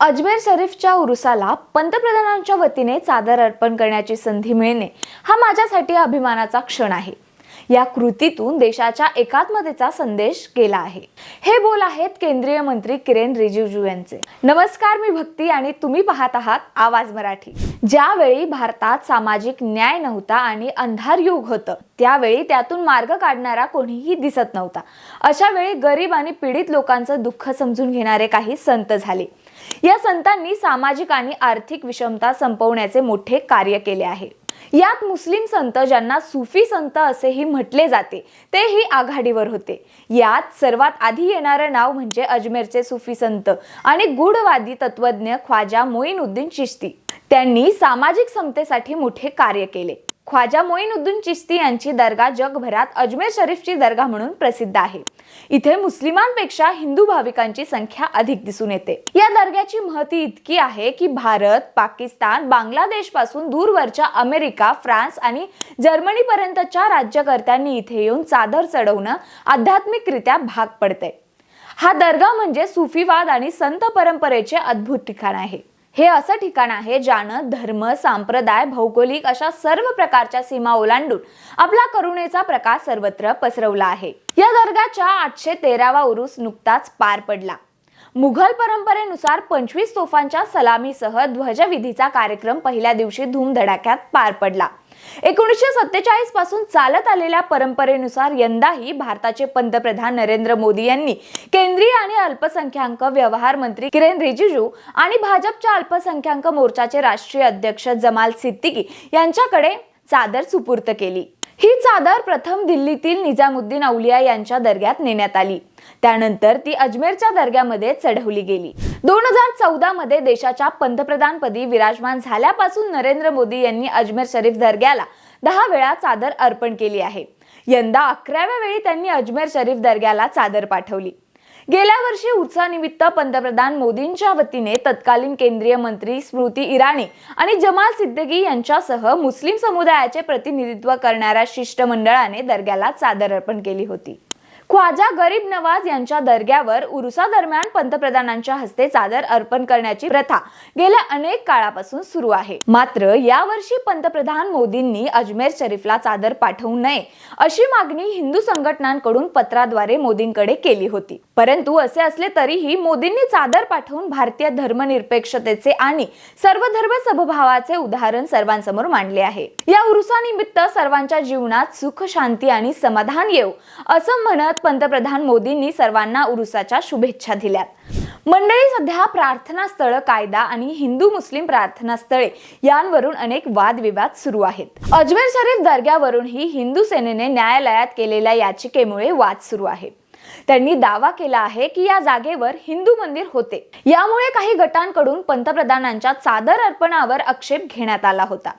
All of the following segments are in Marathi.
अजमेर शरीफच्या उरुसाला पंतप्रधानांच्या वतीने चादर अर्पण करण्याची संधी मिळणे हा माझ्यासाठी अभिमानाचा क्षण आहे. या कृतीतून देशाच्या एकात्मतेचा संदेश गेला आहे. हे बोल आहेत केंद्रीय मंत्री किरेन रिजिजू यांचे. नमस्कार मी भक्ती आणि तुम्ही पाहत आहात आवाज मराठी. ज्यावेळी भारतात सामाजिक न्याय नव्हता आणि अंधार युग होतं त्यावेळी त्यातून मार्ग काढणारा कोणीही दिसत नव्हता. अशा वेळी गरीब आणि पीडित लोकांचं दुःख समजून घेणारे काही संत झाले. या संतांनी सामाजिक आणि आर्थिक विषमता संपवण्याचे मोठे कार्य केले आहे. यात मुस्लिम संत ज्यांना सुफी संत असेही म्हटले जाते तेही आघाडीवर होते. यात सर्वात आधी येणारं नाव म्हणजे अजमेरचे सुफी संत आणि गूढवादी तत्वज्ञ ख्वाजा मोईनुद्दीन चिश्ती. त्यांनी सामाजिक समतेसाठी मोठे कार्य केले. ख्वाजा मोईनुद्दीन चिश्ती यांची दर्गा जगभरात अजमेर शरीफची दर्गा म्हणून प्रसिद्ध आहे. इथे मुस्लिमांपेक्षा हिंदू भाविकांची संख्या अधिक दिसून येते. या दर्ग्याची महती इतकी आहे की भारत पाकिस्तान बांगलादेशपासून दूरवरच्या अमेरिका फ्रान्स आणि जर्मनी पर्यंतच्या राज्यकर्त्यांनी इथे येऊन चादर चढवणं आध्यात्मिकरित्या भाग पडते. हा दर्गा म्हणजे सुफीवाद आणि संत परंपरेचे अद्भुत ठिकाण आहे. हे असं ठिकाण आहे ज्यानं धर्म सांप्रदाय भौगोलिक अशा सर्व प्रकारच्या सीमा ओलांडून आपला करुणेचा प्रकाश सर्वत्र पसरवला आहे. या दर्गाच्या आठशे तेरावा उरूस नुकताच पार पडला. मुघल परंपरेनुसार पंचवीस तोफांच्या सलामीसह ध्वजविधीचा कार्यक्रम पहिल्या दिवशी धूमधडाक्यात पार पडला. एकोणीसशे सत्तेचाळीसपासून चालत आलेल्या परंपरेनुसार यंदाही भारताचे पंतप्रधान नरेंद्र मोदी यांनी केंद्रीय आणि अल्पसंख्याक व्यवहार मंत्री किरेन रिजिजू आणि भाजपच्या अल्पसंख्याक मोर्चाचे राष्ट्रीय अध्यक्ष जमाल सिद्दीकी यांच्याकडे चादर सुपूर्त केली. चादर प्रथम दिल्लीतील निजामुद्दीन औलिया यांच्या दर्ग्यात नेण्यात आली. त्यानंतर ती अजमेरच्या दर्ग्यामध्ये चढवली गेली. दोन हजार चौदा मध्ये देशाच्या पंतप्रधानपदी विराजमान झाल्यापासून नरेंद्र मोदी यांनी अजमेर शरीफ दर्ग्याला दहा वेळा चादर अर्पण केली आहे. यंदा अकराव्या वेळी त्यांनी अजमेर शरीफ दर्ग्याला चादर पाठवली. गेल्या वर्षी उत्सवानिमित्त पंतप्रधान मोदींच्या वतीने तत्कालीन केंद्रीय मंत्री स्मृती इराणी आणि जमाल सिद्दीकी यांच्यासह मुस्लिम समुदायाचे प्रतिनिधित्व करणाऱ्या शिष्टमंडळाने दर्ग्याला चादर अर्पण केली होती. ख्वाजा गरीब नवाज यांच्या दर्ग्यावर उरुसा दरम्यान पंतप्रधानांच्या हस्ते चादर अर्पण करण्याची प्रथा गेल्या अनेक काळापासून सुरू आहे. मात्र यावर्षी पंतप्रधान मोदींनी अजमेर शरीफला चादर पाठवू नये अशी मागणी हिंदू संघटनांकडून पत्राद्वारे मोदींकडे केली होती. परंतु असे असले तरीही मोदींनी चादर पाठवून भारतीय धर्मनिरपेक्षतेचे आणि सर्वधर्म समभावाचे उदाहरण सर्वांसमोर मांडले आहे. या उरुसानिमित्त सर्वांच्या जीवनात सुख शांती आणि समाधान येऊ असं म्हणत पंतप्रधान मोदींनी सर्वांना उरुसाच्या शुभेच्छा दिल्यात मंडळी सध्या प्रार्थना स्थळ कायदा आणि हिंदू मुस्लिम प्रार्थना स्थळे यांवरून अनेक वादविवाद सुरू आहेत. अजमेर शरीफ दर्ग्यावरूनही हिंदू सेनेने न्यायालयात केलेल्या याचिकेमुळे वाद सुरू आहे. त्यांनी दावा केला आहे की या जागेवर हिंदू मंदिर होते. यामुळे काही गटांकडून पंतप्रधानांच्या चादर अर्पणावर आक्षेप घेण्यात आला होता.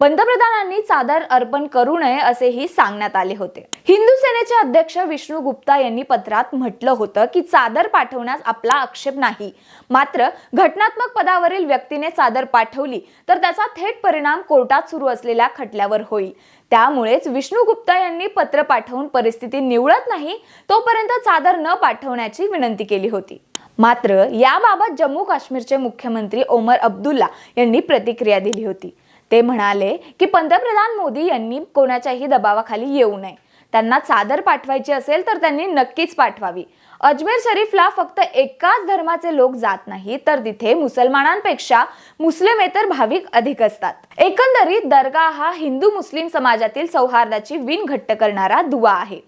पंतप्रधानांनी चादर अर्पण करू नये असेही सांगण्यात आले होते. हिंदू सेनेचे अध्यक्ष विष्णू गुप्ता यांनी पत्रात म्हटलं होतं की चादर पाठवण्यास आपला आक्षेप नाही. मात्र घटनात्मक पदावरील व्यक्तीने चादर पाठवली तर त्याचा थेट परिणाम कोर्टात सुरू असलेल्या खटल्यावर होईल. त्यामुळेच विष्णू गुप्ता यांनी पत्र पाठवून परिस्थिती निवळत नाही तोपर्यंत चादर न पाठवण्याची विनंती केली होती. मात्र याबाबत जम्मू काश्मीरचे मुख्यमंत्री ओमर अब्दुल्ला यांनी प्रतिक्रिया दिली होती. ते म्हणाले की पंतप्रधान मोदी यांनी कोणाच्याही दबावाखाली येऊ नये. त्यांना चादर पाठवायची असेल तर त्यांनी नक्कीच पाठवावी. अजमेर शरीफला फक्त एकाच धर्माचे लोक जात नाही तर तिथे मुसलमानांपेक्षा मुस्लिमेतर भाविक अधिक असतात. एकंदरीत दर्गा हा हिंदू मुस्लिम समाजातील सौहार्दाची विण घट्ट करणारा दुवा आहे.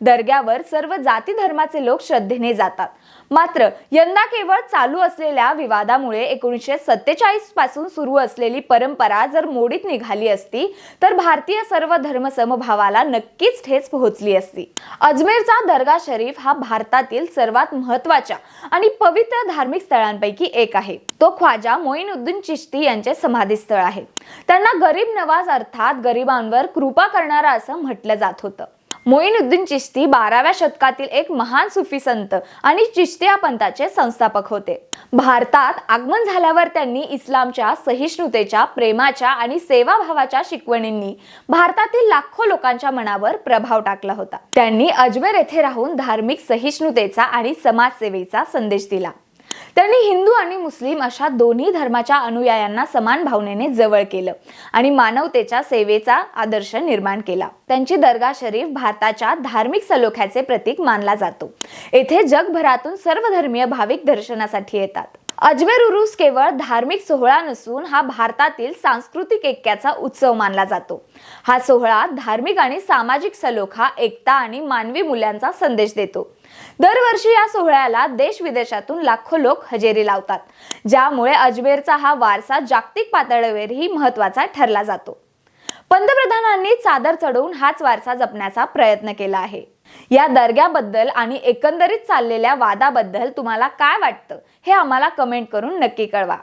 दर्ग्यावर सर्व जाती धर्माचे लोक श्रद्धेने जातात. मात्र यंदा केवळ चालू असलेल्या विवादामुळे एकोणीसशे सत्तेचाळीसपासून सुरू असलेली परंपरा जर मोडीत निघाली असती तर भारतीय सर्व धर्म समभावाला नक्कीच ठेच पोहोचली असती. अजमेरचा दर्गा शरीफ हा भारतातील सर्वात महत्त्वाच्या आणि पवित्र धार्मिक स्थळांपैकी एक आहे. तो ख्वाजा मोईनुद्दीन चिश्ती यांचे समाधीस्थळ आहे. त्यांना गरीब नवाज अर्थात गरिबांवर कृपा करणारा असं म्हटलं जात होतं. मोईनुद्दीन चिश्ती बाराव्या शतकातील एक महान सुफी संत आणि चिश्तिया पंथाचे संस्थापक होते. भारतात आगमन झाल्यावर त्यांनी इस्लामच्या सहिष्णुतेच्या प्रेमाच्या आणि सेवाभावाच्या शिकवणींनी भारतातील लाखो लोकांच्या मनावर प्रभाव टाकला होता. त्यांनी अजमेर येथे राहून धार्मिक सहिष्णुतेचा आणि समाजसेवेचा संदेश दिला. त्यांनी हिंदू आणि मुस्लिम अशा दोन्ही धर्माच्या अनुयायांना समान भावनेने जवळ केलं आणि मानवतेच्या सेवेचा आदर्श निर्माण केला. त्यांची दर्गा शरीफ भारताच्या धार्मिक सलोख्याचे प्रतीक मानला जातो. येथे जगभरातून सर्व धर्मीय भाविक दर्शनासाठी येतात. अजमेर उरूस केवळ धार्मिक सोहळा नसून हा भारतातील सांस्कृतिक ऐक्याचा उत्सव मानला जातो. हा सोहळा धार्मिक आणि सामाजिक सलोखा एकता आणि मानवी मूल्यांचा संदेश देतो. दरवर्षी या सोहळ्याला देश विदेशातून लाखो लोक हजेरी लावतात ज्यामुळे अजमेरचा हा वारसा जागतिक पातळीवरही महत्त्वाचा ठरला जातो. पंतप्रधानांनी चादर चढवून हाच वारसा जपण्याचा प्रयत्न केला आहे. या दर्ग्याबद्दल आणि एकंदरीत चाललेल्या वादाबद्दल तुम्हाला काय वाटतं हे आम्हाला कमेंट करून नक्की कळवा.